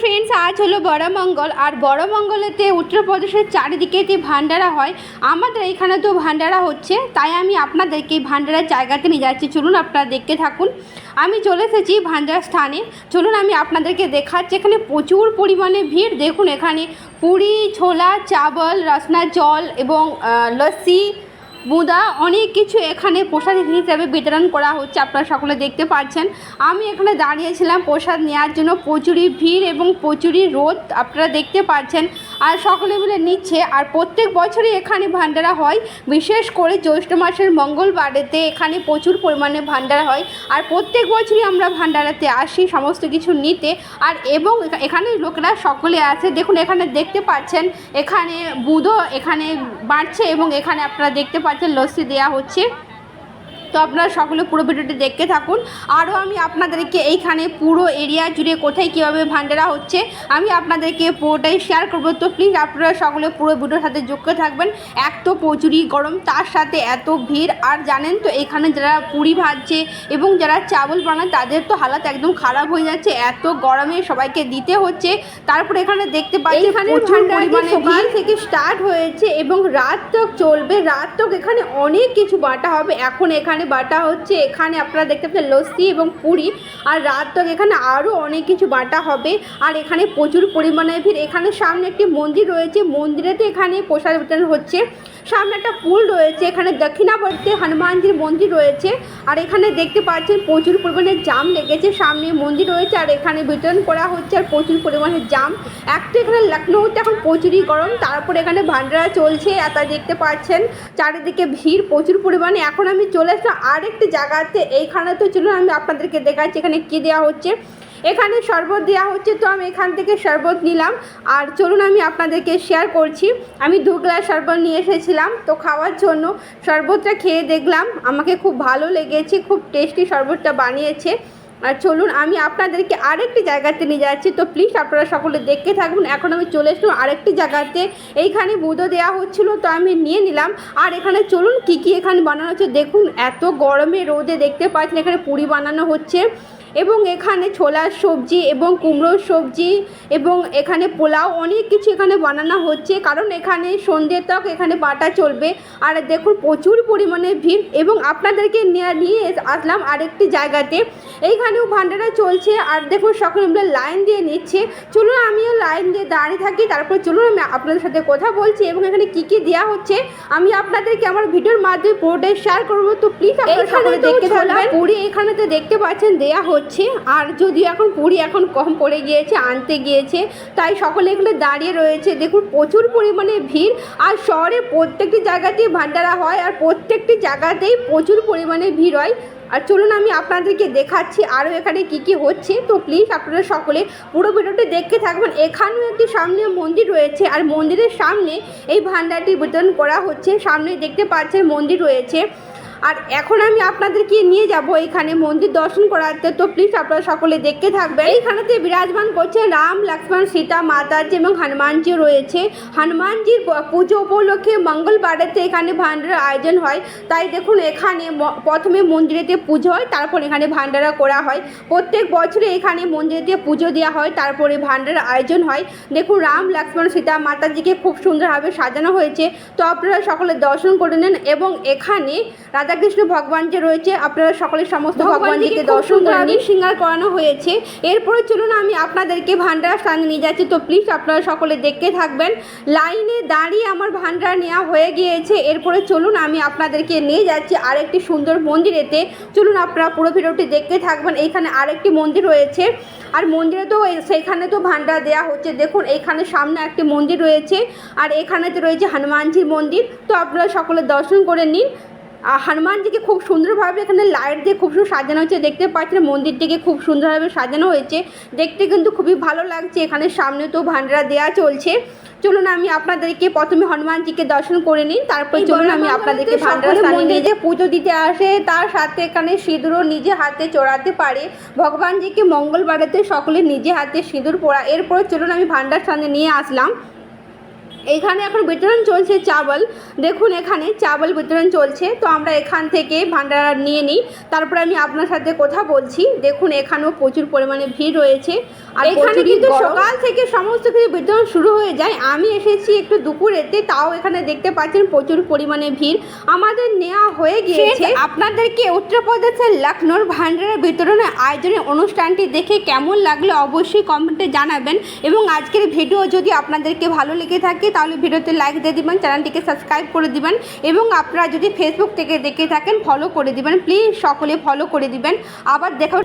Friends আজ হলো বড়মঙ্গল। আর বড়মঙ্গলেতে উত্তরপ্রদেশের চারিদিকে যে ভান্ডারা হয়, আমাদের এখানে তো ভান্ডারা হচ্ছে। তাই আমি আপনাদেরকে ভান্ডারার জায়গাতে নিয়ে যাচ্ছি। চলুন আপনারা দেখতে থাকুন। আমি চলে এসেছি ভান্ডার স্থানে। চলুন আমি আপনাদেরকে দেখাচ্ছি। এখানে প্রচুর পরিমাণে ভিড়। দেখুন এখানে পুরি, ছোলা, চাবল, রসনা, জল এবং লস্যি বুঁদা, অনেক কিছু এখানে প্রসাদ হিসেবে বিতরণ করা হচ্ছে, আপনারা সকলে দেখতে পাচ্ছেন। আমি এখানে দাঁড়িয়েছিলাম প্রসাদ নেওয়ার জন্য, প্রচুরই ভিড় এবং প্রচুরই রোদ, আপনারা দেখতে পাচ্ছেন। আর সকলে মিলে নিচ্ছে। আর প্রত্যেক বছরই এখানে ভান্ডারা হয়। বিশেষ করে জ্যৈষ্ঠ মাসের মঙ্গলবারেতে এখানে প্রচুর পরিমাণে ভান্ডারা হয়। আর প্রত্যেক বছরই আমরা ভান্ডারাতে আসি, সমস্ত কিছু নিতে। আর এবং এখানে লোকেরা সকলে আছে। দেখুন, এখানে দেখতে পাচ্ছেন, এখানে বুধো এখানে বাড়ছে এবং এখানে আপনারা দেখতে পাচ্ছেন, লস্যি দেওয়া হচ্ছে। তো আপনারা সকলে পুরো ভিডিওটি দেখতে থাকুন। আরও আমি আপনাদেরকে এইখানে পুরো এরিয়া জুড়ে কোথায় কীভাবে ভান্ডারা হচ্ছে আমি আপনাদেরকে পুরোটাই শেয়ার করব। তো প্লিজ আপনারা সকলে পুরো ভিডিওর সাথে যুক্ত থাকবেন। এক তো প্রচুরই গরম তার সাথে এত ভিড়। আর জানেন তো এখানে যারা পুরি ভাজছে এবং যারা চাবল বানায় তাদের তো হালাত একদম খারাপ হয়ে যাচ্ছে। এত গরমে সবাইকে দিতে হচ্ছে। তারপরে এখানে দেখতে পাচ্ছি এখানে সকাল থেকে স্টার্ট হয়েছে এবং রাত তক চলবে। রাত তক এখানে অনেক কিছু বাটা হবে। এখন এখানে বাটা হচ্ছে, এখানে আপনারা দেখতে পাচ্ছেন লস্যি এবং পুরি আর রাত তক এখানে আরও অনেক কিছু বাটা হবে। আর এখানে প্রচুর পরিমাণে ভিড়। এখানে সামনে একটি মন্দির রয়েছে। মন্দিরেতে এখানে প্রসাদ বিতরণ হচ্ছে। সামনে একটা পুল রয়েছে। এখানে দক্ষিণাবর্তী হনুমানজির মন্দির রয়েছে। আর এখানে দেখতে পাচ্ছেন প্রচুর পরিমাণে জাম লেগেছে। সামনে মন্দির রয়েছে আর এখানে বিতরণ করা হচ্ছে আর প্রচুর পরিমাণে জাম। এক তো এখানে লখনৌতে এখন প্রচুরই গরম। তারপরে এখানে ভান্ডারা চলছে। আর তা দেখতে পাচ্ছেন। চারিদিকে ভিড় প্রচুর পরিমাণে। এখন আমি চলে আসলাম আরেকটি জায়গাতে এইখানে তো চলুন আমি আপনাদেরকে দেখাচ্ছি, এখানে কী দেওয়া হচ্ছে? এখানে শরবত দেওয়া হচ্ছে, তো আমি এখান থেকে শরবত নিলাম। আর চলুন আমি আপনাদেরকে শেয়ার করছি। আমি দু গ্লাস শরবত নিয়ে এসেছিলাম, তো খাওয়ার জন্য শরবতটা খেয়ে দেখলাম, আমাকে খুব ভালো লেগেছে, খুব টেস্টি শরবতটা বানিয়েছে। আর চলুন, আমি আপনাদেরকে আরেকটি জায়গাতে নিয়ে যাচ্ছি। তো প্লিজ আপনারা সকলে দেখতে থাকুন। এখন আমি চলে এসলাম আরেকটি জায়গাতে। এইখানে বুধো দেওয়া হচ্ছিল, তো আমি নিয়ে নিলাম। আর এখানে চলুন, কি কি এখানে বানানো হচ্ছে? দেখুন, এত গরমে রোদে দেখতে পাচ্ছেন, এখানে পুরি বানানো হচ্ছে। এবং এখানে ছোলার সবজি এবং কুমড়োর সবজি এবং এখানে পোলাও অনেক কিছু এখানে বানানো হচ্ছে। কারণ এখানে সন্ধ্যে তক এখানে বাটা চলবে। আর দেখুন প্রচুর পরিমাণে ভিড় এবং আপনাদেরকে নিয়ে নিয়ে আসলাম আরেকটি জায়গাতে। এইখানেও ভান্ডারা চলছে। আর দেখুন সকলে মিলে লাইন দিয়ে নিচ্ছে। চলুন আমিও লাইন দিয়ে দাঁড়িয়ে থাকি। তারপর চলুন আমি আপনাদের সাথে কথা বলছি এবং এখানে কী কী দেওয়া হচ্ছে। আমি আপনাদেরকে আমার ভিডিওর মাধ্যমে পুরোটাই শেয়ার করব। তো প্লিজ আপনারা দেখতে থাকবেন। পুরি এখানে তো দেখতে পাচ্ছেন দেয়া হচ্ছে। আর যদিও এখন পুরি এখন কম পড়ে গিয়েছে, আনতে গিয়েছে, তাই সকলে এগুলো দাঁড়িয়ে রয়েছে। দেখুন, প্রচুর পরিমাণে ভিড়। আর শহরে প্রত্যেকটি জায়গাতেই ভান্ডারা হয়, আর প্রত্যেকটি জায়গাতেই প্রচুর পরিমাণে ভিড় হয়। আর চলুন, আমি আপনাদেরকে দেখাচ্ছি আরও এখানে কি কি হচ্ছে। তো প্লিজ আপনারা সকলে পুরো ভিডিওটি দেখতে থাকবেন। এখানেও একটি সামনে মন্দির রয়েছে, আর মন্দিরের সামনে এই ভান্ডারটি বিতরণ করা হচ্ছে। সামনে দেখতে পাচ্ছেন মন্দির রয়েছে। আর এখন আমি আপনাদেরকে নিয়ে যাব এখানে মন্দির দর্শন করাতে। তো প্লিজ আপনারা সকলে দেখতে থাকবেন। এইখানেতে বিরাজমান করছে রাম, লক্ষ্মণ, সীতা, মাতাজি এবং হনুমানজি রয়েছে। হনুমানজির পুজো উপলক্ষে মঙ্গলবারেতে এখানে ভান্ডারের আয়োজন হয়। তাই দেখুন, এখানে প্রথমে মন্দিরেতে পুজো হয়, তারপর এখানে ভান্ডারা করা হয়। প্রত্যেক বছরে এখানে মন্দিরেতে পুজো দেওয়া হয়, তারপরে ভান্ডারের আয়োজন হয়। দেখুন, রাম, লক্ষ্মণ, সীতা, মাতাজিকে খুব সুন্দরভাবে সাজানো হয়েছে। তো আপনারা সকলে দর্শন করে নেন এবং এখানে রাধাকৃষ্ণ ভগবান যে রয়েছে আপনারা সকলে সমস্ত ভগবানজিকে দর্শন করে সিঙ্গার করানো হয়েছে। এরপরে চলুন আমি আপনাদেরকে ভান্ডার স্থানে নিয়ে যাচ্ছি। তো প্লিজ আপনারা সকলে দেখতে থাকবেন। লাইনে দাঁড়িয়ে আমার ভান্ডার নেওয়া হয়ে গিয়েছে। এরপরে চলুন আমি আপনাদেরকে নিয়ে যাচ্ছি আরেকটি সুন্দর মন্দিরেতে। চলুন আপনারা পুরো ভিডিওটি দেখতে থাকবেন। এইখানে আরেকটি মন্দির রয়েছে। আর মন্দিরে তো সেখানে তো ভান্ডার দেওয়া হচ্ছে। দেখুন এইখানে সামনে একটি মন্দির রয়েছে। আর এখানেতে রয়েছে হনুমানজির মন্দির। তো আপনারা সকলে দর্শন করে নিন। হনুমানজিকে খুব সুন্দরভাবে এখানে লাইট দিয়ে খুব সুন্দর সাজানো হয়েছে। দেখতে পাচ্ছেন মন্দিরটিকে খুব সুন্দরভাবে সাজানো হয়েছে। দেখতে কিন্তু খুবই ভালো লাগছে। এখানে সামনে তো ভান্ডারা দেওয়া চলছে। চলুন আমি আপনাদেরকে প্রথমে হনুমানজিকে দর্শন করে নিন তারপর চলুন আমি আপনাদেরকে ভান্ডার স্থানে নিয়ে যে পুজো দিতে আসে তার সাথে এখানে সিঁদুরও নিজে হাতে চড়াতে পারে। ভগবানজিকে মঙ্গলবারেতে সকলে নিজে হাতে সিঁদুর পরা এরপর চলুন আমি ভান্ডার স্থানে নিয়ে আসলাম। এখানে এখন বিতরণ চলছে চাবল। দেখুন এখানে চাবল বিতরণ চলছে। তো আমরা এখান থেকে ভান্ডারা নিয়ে নিই। তারপরে আমি আপনার সাথে কথা বলছি। দেখুন এখানেও প্রচুর পরিমাণে ভিড় রয়েছে। আর এখানে কিন্তু সকাল থেকে সমস্ত কিছু বিতরণ শুরু হয়ে যায়। আমি এসেছি একটু দুপুরেতে। তাও এখানে দেখতে পাচ্ছেন প্রচুর পরিমাণে ভিড়। আমাদের নেওয়া হয়ে গিয়েছে। আপনাদেরকে উত্তরপ্রদেশের লখনৌর ভান্ডারা বিতরণের আয়োজনের অনুষ্ঠানটি দেখে কেমন লাগল অবশ্যই কমেন্টে জানাবেন। এবং আজকের ভিডিও যদি আপনাদেরকে ভালো লেগে থাকে তাহলে ভিডিওতে লাইক দিয়ে দিবেন চ্যানেলটিকে সাবস্ক্রাইব করে দিবেন এবং আপনারা যদি ফেসবুক থেকে দেখে থাকেন ফলো করে দিবেন। প্লিজ সকলে ফলো করে দিবেন। আবার দেখা